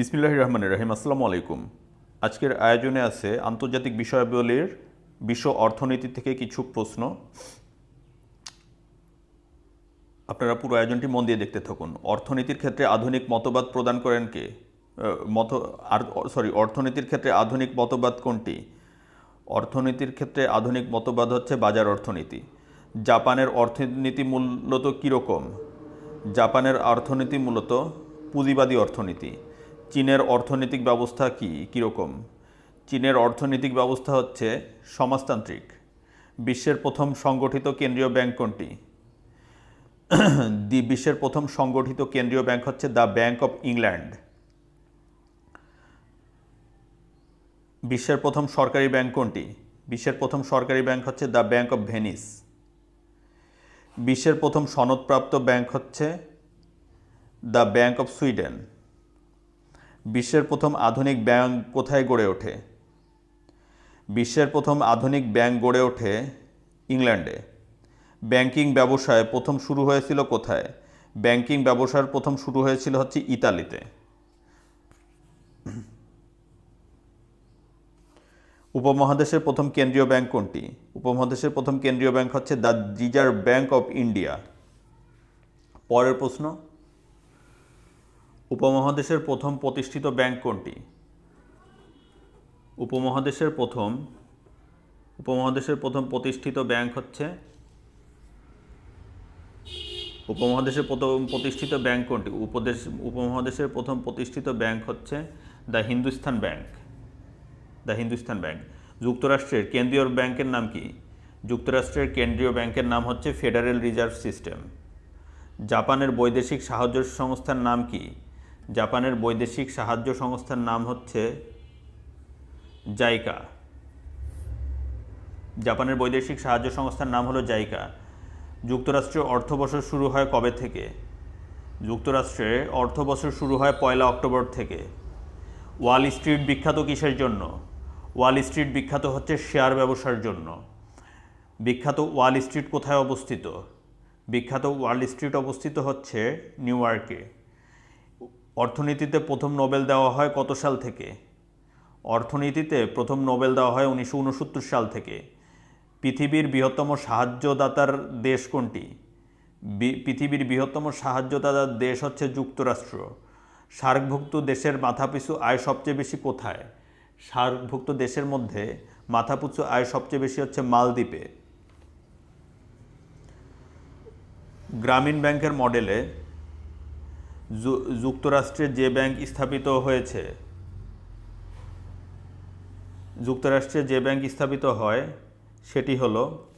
বিসমিল্লাহ রহমান রহিম, আসসালামু আলাইকুম। আজকের আয়োজনে আছে আন্তর্জাতিক বিষয়াবলীর বিশ্ব অর্থনীতি থেকে কিছু প্রশ্ন। আপনারা পুরো আয়োজনটি মন দিয়ে দেখতে থাকুন। অর্থনীতির ক্ষেত্রে আধুনিক মতবাদ প্রদান করেন কে? মত, আর সরি অর্থনীতির ক্ষেত্রে আধুনিক মতবাদ কোনটি? অর্থনীতির ক্ষেত্রে আধুনিক মতবাদ হচ্ছে বাজার অর্থনীতি। জাপানের অর্থনীতি মূলত কীরকম? জাপানের অর্থনীতি মূলত পুঁজিবাদী অর্থনীতি। চীনের অর্থনৈতিক ব্যবস্থা কি, কীরকম? চীনের অর্থনৈতিক ব্যবস্থা হচ্ছে সমাজতান্ত্রিক। বিশ্বের প্রথম সংগঠিত কেন্দ্রীয় ব্যাংক কোনটি? দি, বিশ্বের প্রথম সংগঠিত কেন্দ্রীয় ব্যাংক হচ্ছে দ্য ব্যাংক অফ ইংল্যান্ড। বিশ্বের প্রথম সরকারি ব্যাংক কোনটি? বিশ্বের প্রথম সরকারি ব্যাংক হচ্ছে দ্য ব্যাংক অফ ভেনিস। বিশ্বের প্রথম সনদপ্রাপ্ত ব্যাংক হচ্ছে দ্য ব্যাংক অফ সুইডেন। বিশ্বের প্রথম আধুনিক ব্যাংক কোথায় গড়ে ওঠে? বিশ্বের প্রথম আধুনিক ব্যাংক গড়ে ওঠে ইংল্যান্ডে। ব্যাংকিং ব্যবসায় প্রথম শুরু হয়েছিল কোথায়? ব্যাংকিং ব্যবসার প্রথম শুরু হয়েছিল হচ্ছে ইতালিতে। উপমহাদেশের প্রথম কেন্দ্রীয় ব্যাংক কোনটি? উপমহাদেশের প্রথম কেন্দ্রীয় ব্যাংক হচ্ছে the Reserve Bank of India. পরের প্রশ্ন। উপমহাদেশের প্রথম প্রতিষ্ঠিত ব্যাংক কোনটি? উপমহাদেশের প্রথম উপমহাদেশের প্রথম প্রতিষ্ঠিত ব্যাংক হচ্ছে, উপমহাদেশের প্রথম প্রতিষ্ঠিত ব্যাংক কোনটি? উপদেশ, উপমহাদেশের প্রথম প্রতিষ্ঠিত ব্যাংক হচ্ছে the Hindustan bank, the Hindustan bank. যুক্তরাষ্ট্রের কেন্দ্রীয় ব্যাংকের নাম কি? যুক্তরাষ্ট্রের কেন্দ্রীয় ব্যাংকের নাম হচ্ছে ফেডারেল রিজার্ভ সিস্টেম। জাপানের বৈদেশিক সাহায্য সংস্থার নাম কি? জাপানের বৈদেশিক সাহায্য সংস্থার নাম হচ্ছে জাইকা। জাপানের বৈদেশিক সাহায্য সংস্থার নাম হলো জাইকা। যুক্তরাষ্ট্রে অর্থবছর শুরু হয় কবে থেকে? যুক্তরাষ্ট্রে অর্থবছর শুরু হয় পয়লা অক্টোবর থেকে। ওয়াল স্ট্রিট বিখ্যাত কিসের জন্য? ওয়াল স্ট্রিট বিখ্যাত হচ্ছে শেয়ার ব্যবসার জন্য। বিখ্যাত ওয়াল স্ট্রিট কোথায় অবস্থিত? বিখ্যাত ওয়াল স্ট্রিট অবস্থিত হচ্ছে নিউ ইয়র্কে। অর্থনীতিতে প্রথম নোবেল দেওয়া হয় কত সাল থেকে? অর্থনীতিতে প্রথম নোবেল দেওয়া হয় উনিশশো উনসত্তর সাল থেকে। পৃথিবীর বৃহত্তম সাহায্যদাতার দেশ কোনটি? পৃথিবীর বৃহত্তম সাহায্যদাতার দেশ হচ্ছে যুক্তরাষ্ট্র। সার্কভুক্ত দেশের মাথাপিছু আয় সবচেয়ে বেশি কোথায়? সার্কভুক্ত দেশের মধ্যে মাথাপিছু আয় সবচেয়ে বেশি হচ্ছে মালদ্বীপে। গ্রামীণ ব্যাংকের মডেলে যুক্তরাষ্ট্রে যে ব্যাংক স্থাপিত হয়েছে যুক্তরাষ্ট্রে যে ব্যাংক স্থাপিত হয়, সেটি হলো,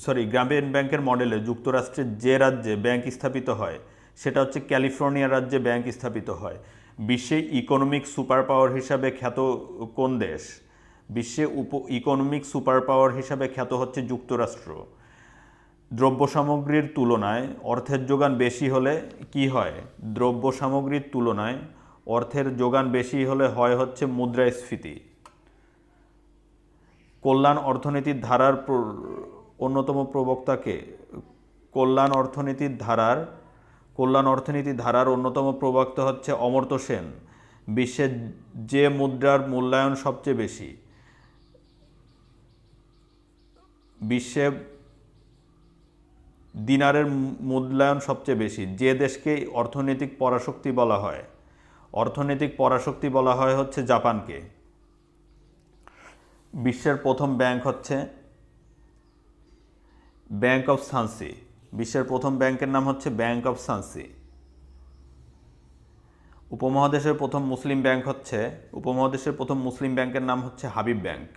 সরি, গ্রামীণ ব্যাংকের মডেলে যুক্তরাষ্ট্রের যে রাজ্যে ব্যাংক স্থাপিত হয়, সেটা হচ্ছে ক্যালিফোর্নিয়া রাজ্যে ব্যাংক স্থাপিত হয়। বিশ্বে ইকোনমিক সুপার পাওয়ার হিসাবে খ্যাত কোন দেশ? বিশ্বে উপ, ইকোনমিক সুপার পাওয়ার হিসাবে খ্যাত হচ্ছে যুক্তরাষ্ট্র। দ্রব্য সামগ্রীর তুলনায় অর্থের যোগান বেশি হলে কি হয়? দ্রব্য সামগ্রীর তুলনায় অর্থের যোগান বেশি হলে হয় হচ্ছে মুদ্রাস্ফীতি। কল্যাণ অর্থনীতির ধারার অন্যতম প্রবক্তাকে কল্যাণ অর্থনীতির ধারার, কল্যাণ অর্থনীতি ধারার অন্যতম প্রবক্তা হচ্ছে অমর্ত্য সেন। বিশ্বের যে মুদ্রার মূল্যায়ন সবচেয়ে বেশি, বিশ্বে দিনারের মূল্যায়ন সবচেয়ে বেশি, যে দেশকে অর্থনৈতিক পরাশক্তি বলা হয়। অর্থনৈতিক পরাশক্তি বলা হয় হচ্ছে জাপানকে। বিশ্বের প্রথম ব্যাংক হচ্ছে ব্যাংক অফ সানসি। বিশ্বের প্রথম ব্যাংকের নাম হচ্ছে ব্যাংক অফ সানসি। উপমহাদেশের প্রথম মুসলিম ব্যাংক হচ্ছে, উপমহাদেশের প্রথম মুসলিম ব্যাংকের নাম হচ্ছে হাবিব ব্যাংক।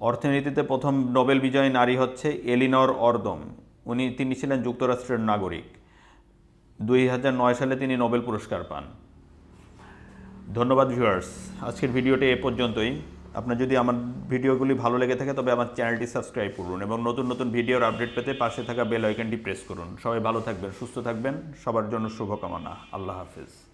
অর্থনীতিতে প্রথম নোবেল বিজয়ী নারী হচ্ছে এলিনর অর্দম। উনি, তিনি ছিলেন যুক্তরাষ্ট্রের নাগরিক। দুই হাজার নয় সালে তিনি নোবেল পুরস্কার পান। ধন্যবাদ ভিউয়ার্স আজকের ভিডিওটি এ পর্যন্তই। আপনার যদি আমার ভিডিওগুলি ভালো লেগে থাকে, তবে আমার চ্যানেলটি সাবস্ক্রাইব করুন এবং নতুন নতুন ভিডিওর আপডেট পেতে পাশে থাকা বেল আইকনটি প্রেস করুন। সবাই ভালো থাকবেন, সুস্থ থাকবেন। সবার জন্য শুভকামনা। আল্লাহ হাফিজ।